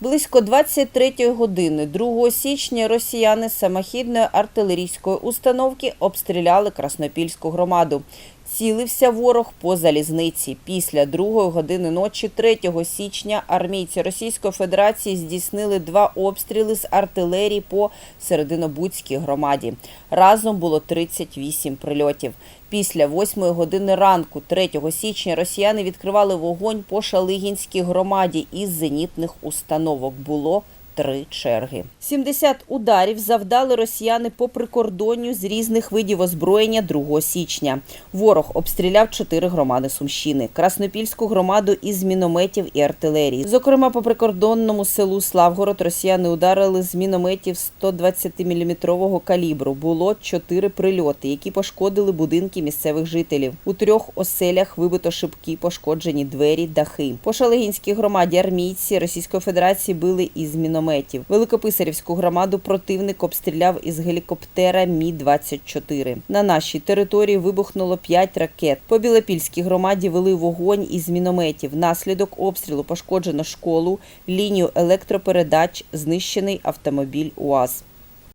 Близько 23 години 2 січня росіяни самохідної артилерійської установки обстріляли Краснопільську громаду. Цілився ворог по залізниці. Після другої години ночі 3 січня армійці Російської Федерації здійснили два обстріли з артилерії по Серединобудській громаді. Разом було 38 прильотів. Після 8 години ранку 3 січня росіяни відкривали вогонь по Шалигінській громаді із зенітних установок. Було три черги. 70 ударів завдали росіяни по прикордонню з різних видів озброєння 2 січня. Ворог обстріляв чотири громади Сумщини, Краснопільську громаду із мінометів і артилерії. Зокрема, по прикордонному селу Славгород росіяни ударили з мінометів 120-мм калібру. Було чотири прильоти, які пошкодили будинки місцевих жителів. У трьох оселях вибито шибки, пошкоджені двері, дахи. По Шалигінській громаді армійці Російської Федерації били із мінометів. Великописарівську громаду противник обстріляв із гелікоптера Мі 24 На нашій території вибухнуло 5 ракет. По Білопільській громаді вели вогонь із мінометів. Внаслідок обстрілу пошкоджено школу, лінію електропередач, знищений автомобіль УАЗ.